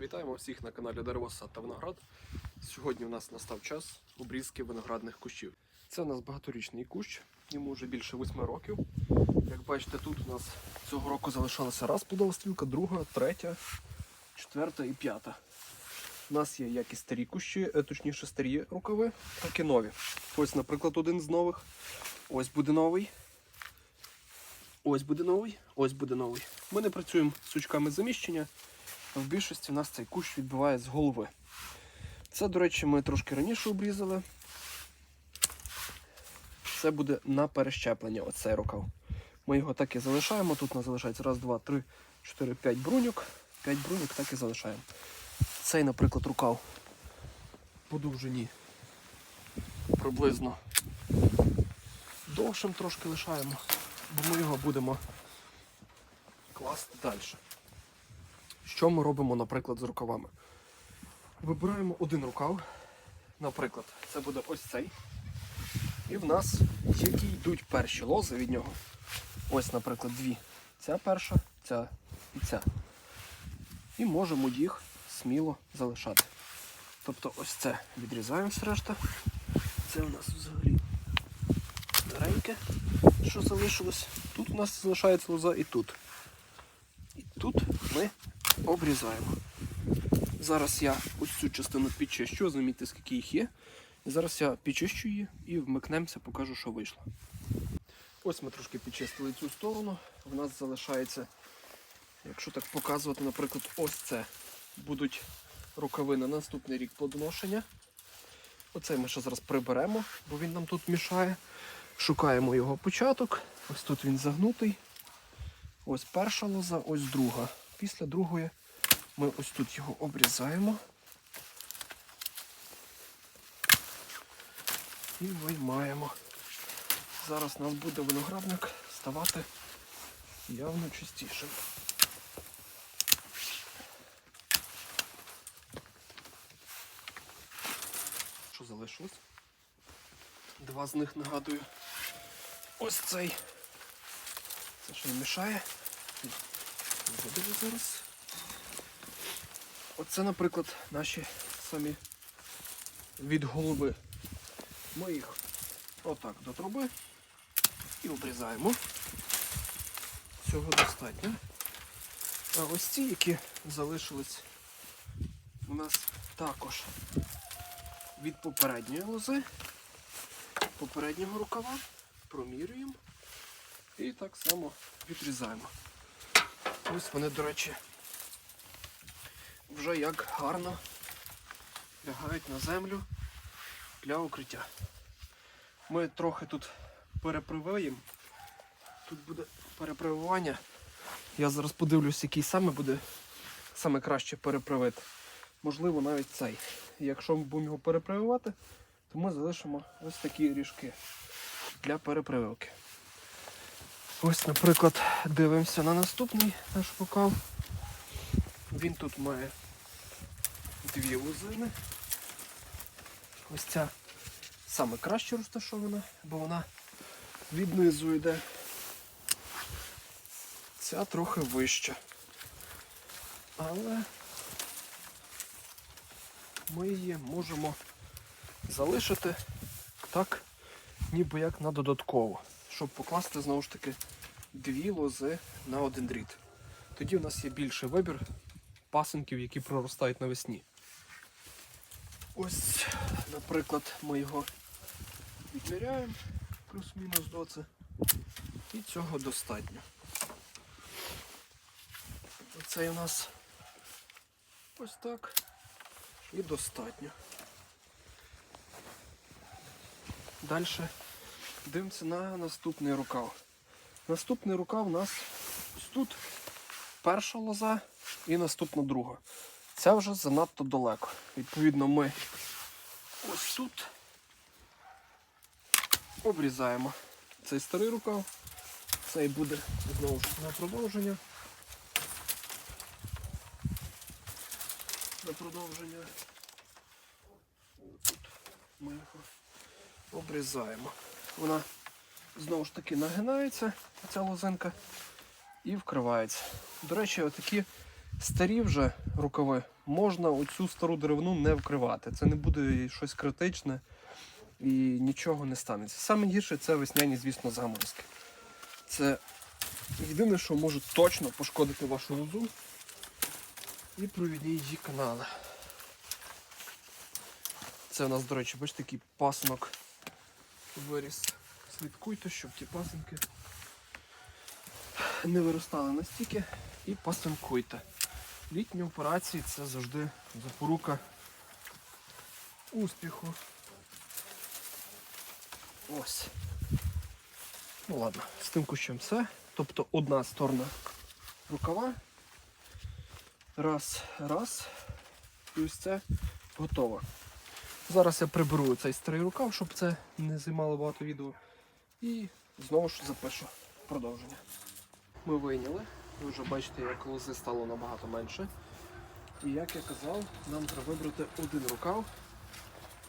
Вітаємо всіх на каналі Дерево Сад та Виноград. Сьогодні у нас настав час обрізки виноградних кущів. Це у нас багаторічний кущ, йому вже більше 8 років. Як бачите, тут у нас цього року залишалася раз плодова стрілка, друга, третя, четверта і п'ята. У нас є як і старі кущі, е, точніше старі рукави, так і нові. Ось, наприклад, один з нових. Ось буде новий. Ось буде новий, ось буде новий. Ми не працюємо з сучками заміщення. В більшості в нас цей кущ відбиває з голови. Це, до речі, ми трошки раніше обрізали. Це буде на перещеплення, оцей рукав. Ми його так і залишаємо. Тут у нас залишається раз, два, три, чотири, п'ять бруньок. П'ять бруньок так і залишаємо. Цей, наприклад, рукав по довжині приблизно довшим трошки лишаємо, бо ми його будемо класти далі. Що ми робимо, наприклад, з рукавами? Вибираємо один рукав. Наприклад, це буде ось цей. І в нас які йдуть перші лози від нього. Ось, наприклад, дві. Ця перша, ця і ця. І можемо їх сміло залишати. Тобто ось це відрізаємо все решта. Це у нас взагалі стареньке, що залишилось. Тут у нас залишається лоза і тут. І тут ми обрізаємо. Зараз я ось цю частину підчищу, замітьте, скільки їх є. Зараз я підчищу її і вмикнемося, покажу, що вийшло. Ось ми трошки підчистили цю сторону. В нас залишається, якщо так показувати, наприклад, ось це будуть рукави на наступний рік плодоношення. Оцей ми ще зараз приберемо, бо він нам тут мішає. Шукаємо його початок. Ось тут він загнутий. Ось перша лоза, ось друга. Після другої ми ось тут його обрізаємо. І виймаємо. Зараз у нас буде виноградник ставати явно чистішим. Що залишилось? Два з них нагадую. Ось цей. Це що не мішає. Заберу зараз. Оце, наприклад, наші самі від голови. Ми їх отак до труби і обрізаємо. Цього достатньо. А ось ці, які залишились у нас також від попередньої лози, попереднього рукава, промірюємо і так само відрізаємо. Ось вони, до речі, вже як гарно лягають на землю для укриття. Ми трохи тут переприваємо. Тут буде перепривування. Я зараз подивлюсь, який саме буде саме краще перепривити. Можливо, навіть цей. Якщо ми будемо його перепрививати, то ми залишимо ось такі ріжки для перепрививки. Ось, наприклад, дивимося на наступний наш рукав. Він тут має дві лозини. Ось ця саме краще розташована, бо вона від низу йде. Ця трохи вища. Але ми її можемо залишити так, ніби як на додатково, щоб покласти знову ж таки дві лози на один дріт. Тоді у нас є більший вибір пасинків, які проростають навесні. Ось, наприклад, ми його відміряємо плюс-мінус до це. І цього достатньо. Оцей у нас ось так і достатньо. Далі дивимося на наступний рукав. Наступний рукав у нас ось тут перша лоза і наступна друга. Ця вже занадто далеко. Відповідно, ми ось тут обрізаємо цей старий рукав. Цей буде знову ж на продовження. На продовження. Тут ми його обрізаємо. Вона знову ж таки нагинається, ця лозинка, і вкривається. До речі, отакі Старі вже рукави можна оцю стару деревину не вкривати. Це не буде щось критичне і нічого не станеться. Саме гірше це весняні, звісно, заморозки. Це єдине, що може точно пошкодити вашу лозу і провідні її канали. Це у нас, до речі, бачите, такий пасинок виріс. Слідкуйте, щоб ті пасинки не виростали настільки і пасинкуйте. Літні операції це завжди запорука успіху. Ось. Ну ладно, з тим кущем все. Тобто одна сторона рукава. Раз, раз. І ось це готово. Зараз я приберу цей старий рукав, щоб це не займало багато відео. І знову ж запишу продовження. Ми вийняли. Ви вже бачите, як лози стало набагато менше. І як я казав, нам треба вибрати один рукав,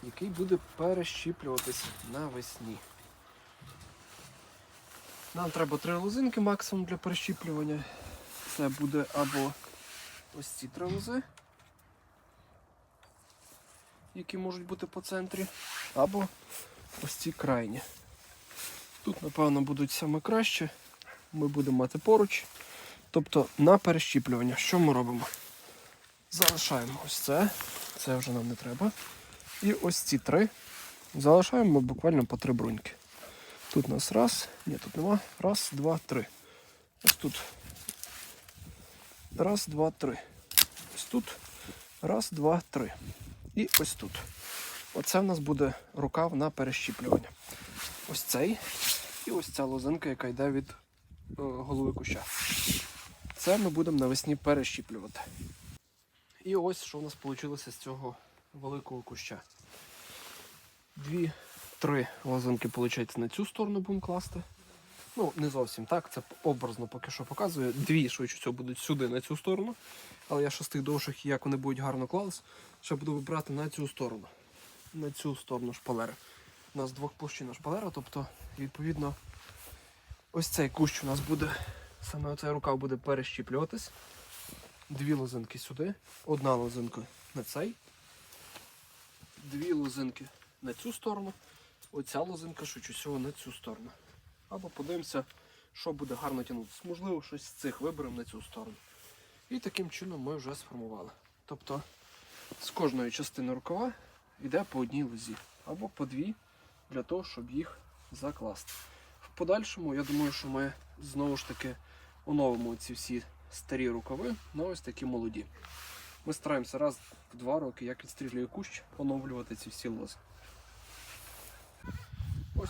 який буде перещіплюватись навесні. Нам треба три лозинки максимум для перещіплювання. Це буде або ось ці три лози, які можуть бути по центрі, або ось ці крайні. Тут, напевно, будуть саме краще. Ми будемо мати поруч. Тобто на перещіплювання. Що ми робимо? Залишаємо ось це, це вже нам не треба. І ось ці три залишаємо буквально по три бруньки. Тут у нас раз, ні, тут нема. Раз, два, три. Ось тут. Раз, два, три. Ось тут. Раз, два, три. І ось тут. Оце в нас буде рукав на перещіплювання. Ось цей. І ось ця лозинка, яка йде від е, голови куща. Це ми будемо навесні перещіплювати. І ось що у нас вийшло з цього великого куща. Дві, три лозинки, виходить, на цю сторону будемо класти. Ну, не зовсім так, це образно поки що показує. Дві, швидше всього, будуть сюди, на цю сторону. Але я ще з тих довших, як вони будуть гарно клались, ще буду вибирати на цю сторону. На цю сторону шпалери. У нас двохплощина шпалера, тобто, відповідно, ось цей кущ у нас буде, саме оцей рукав буде перещіплюватись. Дві лозинки сюди, одна лозинка на цей, дві лозинки на цю сторону, оця лозинка швидше всього на цю сторону. Або подивимося, що буде гарно тягнутися. Можливо, щось з цих виберемо на цю сторону. І таким чином ми вже сформували. Тобто з кожної частини рукава йде по одній лозі або по дві для того, щоб їх закласти. В подальшому, я думаю, що ми знову ж таки оновимо ці всі старі рукави на ось такі молоді. Ми стараємося раз в два роки, як відстрілює кущ, оновлювати ці всі лози.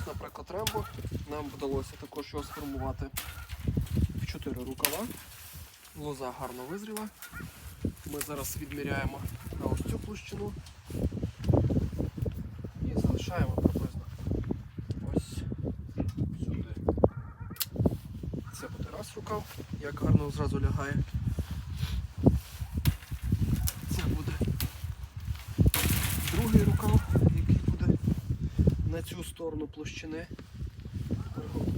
Ось, наприклад, рембо. Нам вдалося також його сформувати в 4 рукава. Лоза гарно визріла. Ми зараз відміряємо на ось цю площину і залишаємо приблизно ось сюди. Це буде раз рукав, як гарно зразу лягає. Це буде другий рукав, цю сторону площини.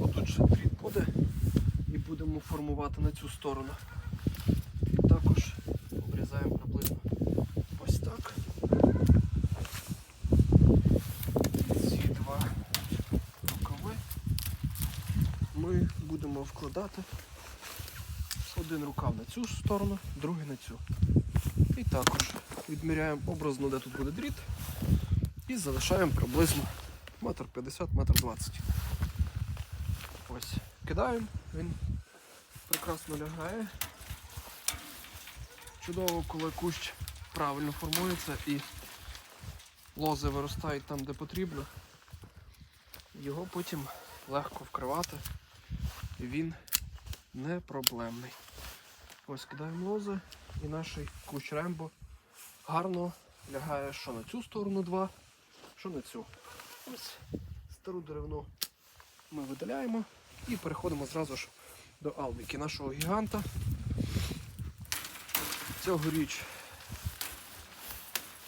Отут ще дріт буде і будемо формувати на цю сторону. І також обрізаємо приблизно ось так. Ці два рукави ми будемо вкладати один рукав на цю сторону, другий на цю. І також відміряємо образно, де тут буде дріт, і залишаємо приблизно метр 50, метр 20. Ось, кидаємо, він прекрасно лягає. Чудово, коли кущ правильно формується і лози виростають там, де потрібно. Його потім легко вкривати. І він не проблемний. Ось кидаємо лози і наш кущ рембо гарно лягає що на цю сторону два, що на цю. Ось стару деревину ми видаляємо і переходимо зразу ж до албіки нашого гіганта. Цьогоріч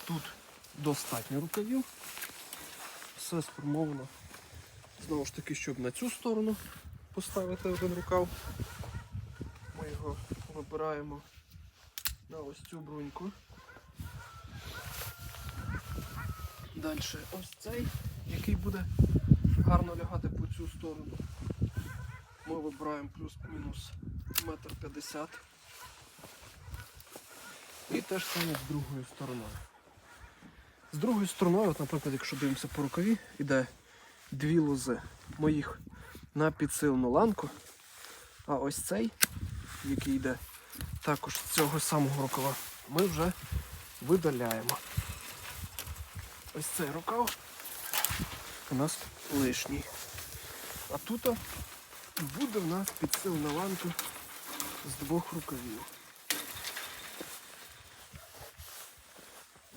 тут достатньо рукавів. Все сформовано. Знову ж таки, щоб на цю сторону поставити один рукав. Ми його вибираємо на ось цю бруньку. Далі ось цей, який буде гарно лягати по цю сторону. Ми вибираємо плюс-мінус метр п'ятдесят. І те ж саме з другою стороною. З другою стороною, от, наприклад, якщо дивимося по рукаві, іде дві лози. Ми їх на підсилену ланку. А ось цей, який йде також з цього самого рукава, ми вже видаляємо. Ось цей рукав у нас лишній. А тут буде в нас підсилена ланка з двох рукавів.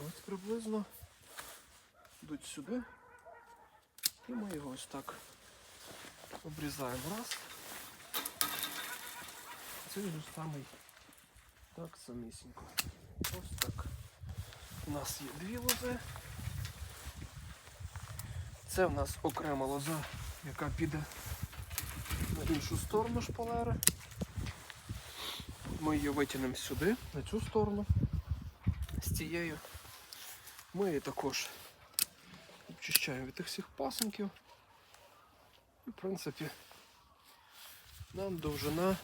Ось приблизно йдуть сюди. І ми його ось так обрізаємо раз. Цей же самий так самісінько. Ось так. У нас є дві лози. Це в нас окрема лоза, яка піде на іншу сторону шпалери. Ми її витягнемо сюди, на цю сторону, з цією. Ми її також обчищаємо від тих всіх пасенків. І, в принципі, нам довжина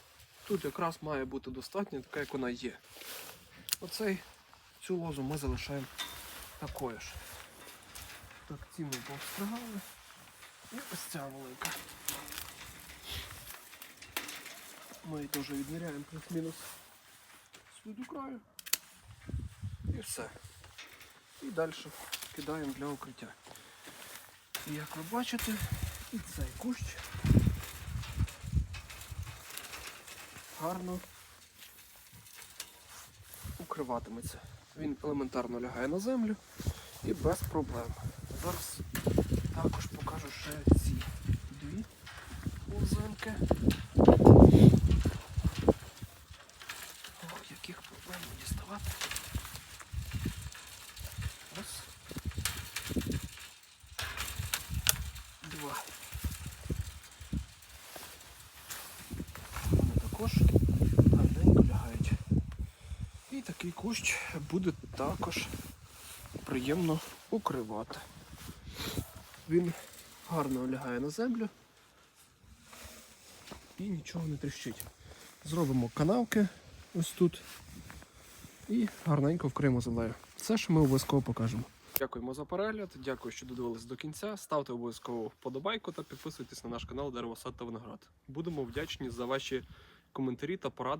тут якраз має бути достатня, така як вона є. Оцей, цю лозу ми залишаємо такою ж. Так, ці ми повстригали. І ось ця велика. Ми її теж відміряємо плюс-мінус до краю. І все. І далі кидаємо для укриття. І як ви бачите, і цей кущ гарно укриватиметься. Він елементарно лягає на землю і без проблем. Зараз також покажу ще ці дві лозинки. Яких проблем діставати. Раз. Два. Вони також гарненько лягають. І такий кущ буде також приємно укривати. Він гарно лягає на землю і нічого не тріщить. Зробимо канавки ось тут і гарненько вкриємо землею. Все, що ми обов'язково покажемо. Дякуємо за перегляд, дякую, що додивились до кінця. Ставте обов'язково вподобайку та підписуйтесь на наш канал Дерево Сад та Виноград. Будемо вдячні за ваші коментарі та поради.